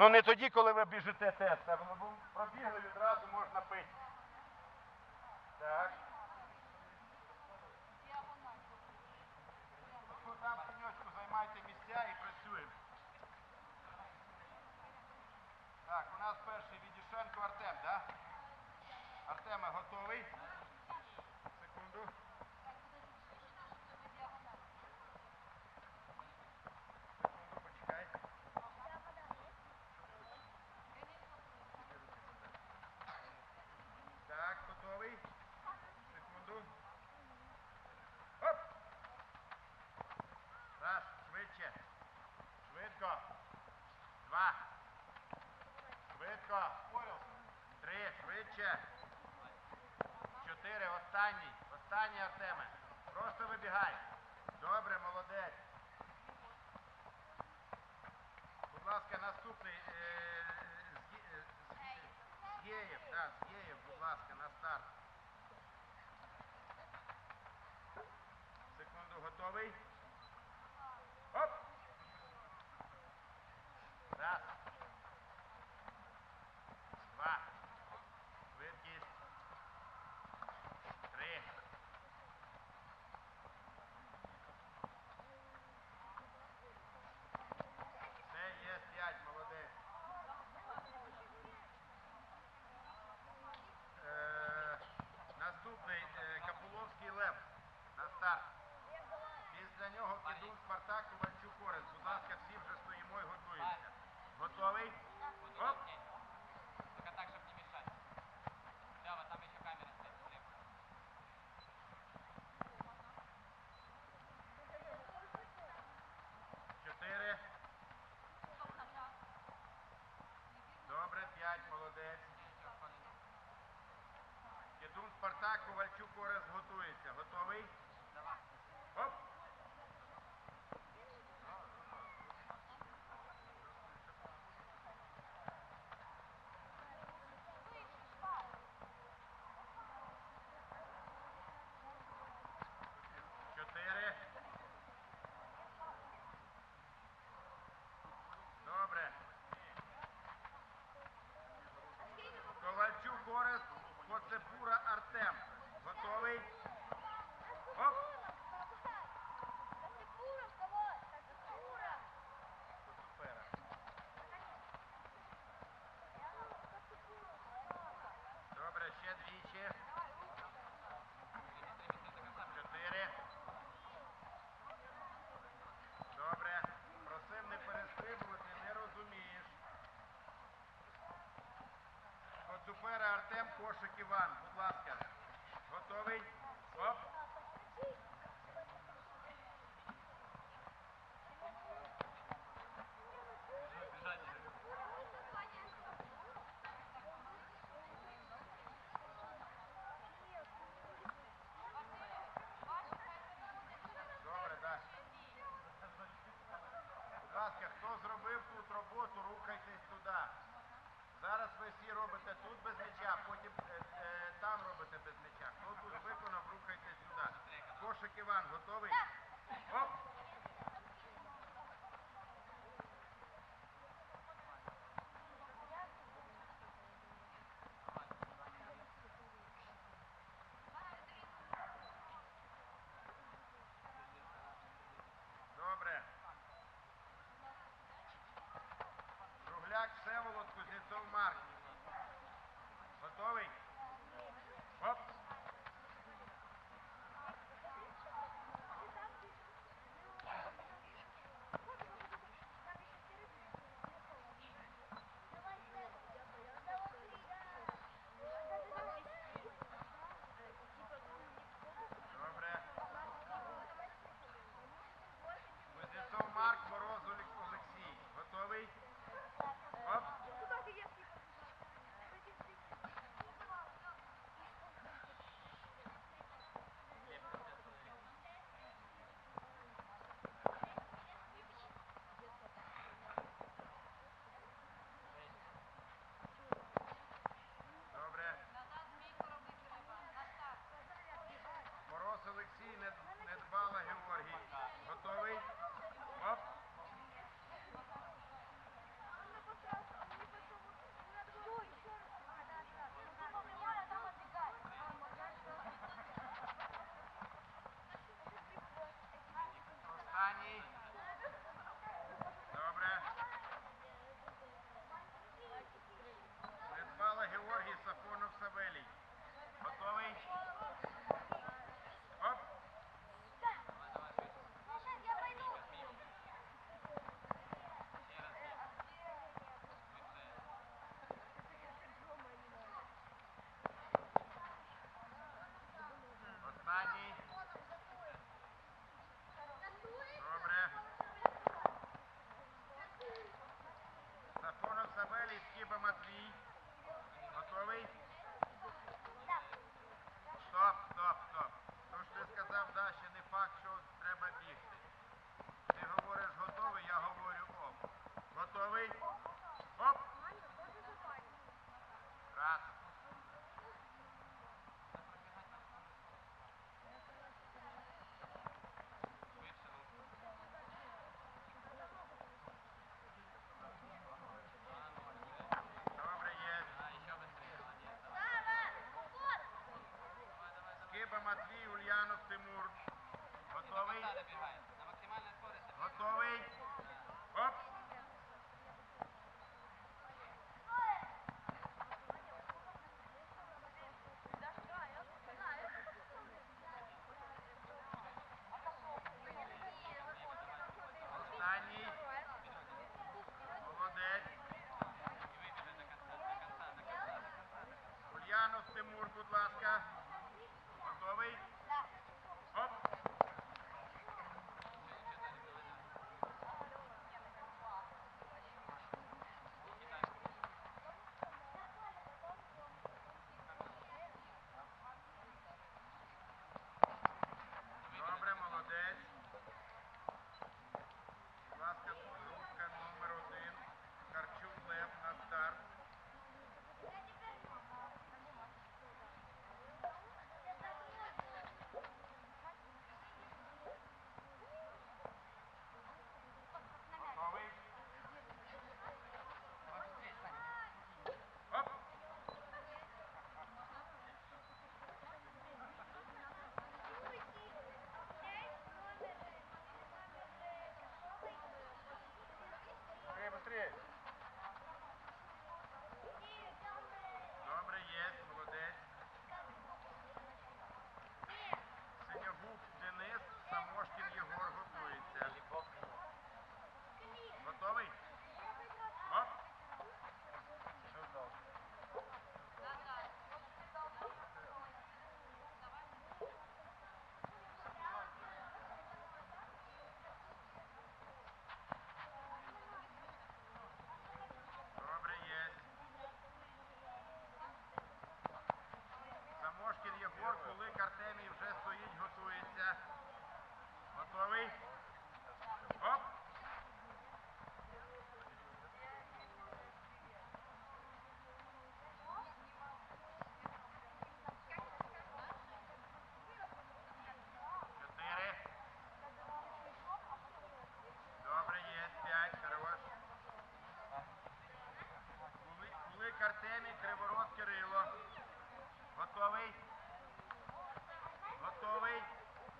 Ну не тоді, коли ви біжите тест, а пробігли відразу можна пити. Так. Ну, Там пеньочку займайте місця і працюємо. Так, у нас перший Відішенко Артем, так? Да? Артеме, готовий? Секунду, останній. Останній, Артеме. Просто вибігай. Добре, молодець. Будь ласка, наступний. е, Згі- е, Згєєв, так, Згєєв, будь ласка, на старт. Спартак Ковальчук Орес. Будь ласка, всі вже стоїмо і готуємося. Готовий? Оп! Только так, чтобы не мешать. Лева, там еще камера слева. Чотири. Добре, п'ять, молодець. Кідун Спартак Ковальчук Орес готується. Готовий? Оп! Чотири. Добре. Ковальчук Орес, Коцепура Артем. Готовий? Оп! Коцепера. Добре, ще двічі. Чотири. Добре. Просив не перестрибувати, не розумієш. Артем, Кошик Іван. Будь ласка. Готовий? Оп. Матвій Ульянов Тимур. Готовий? Готовий. Оп. Останній. Молодець. Ульянов Тимур, будь ласка.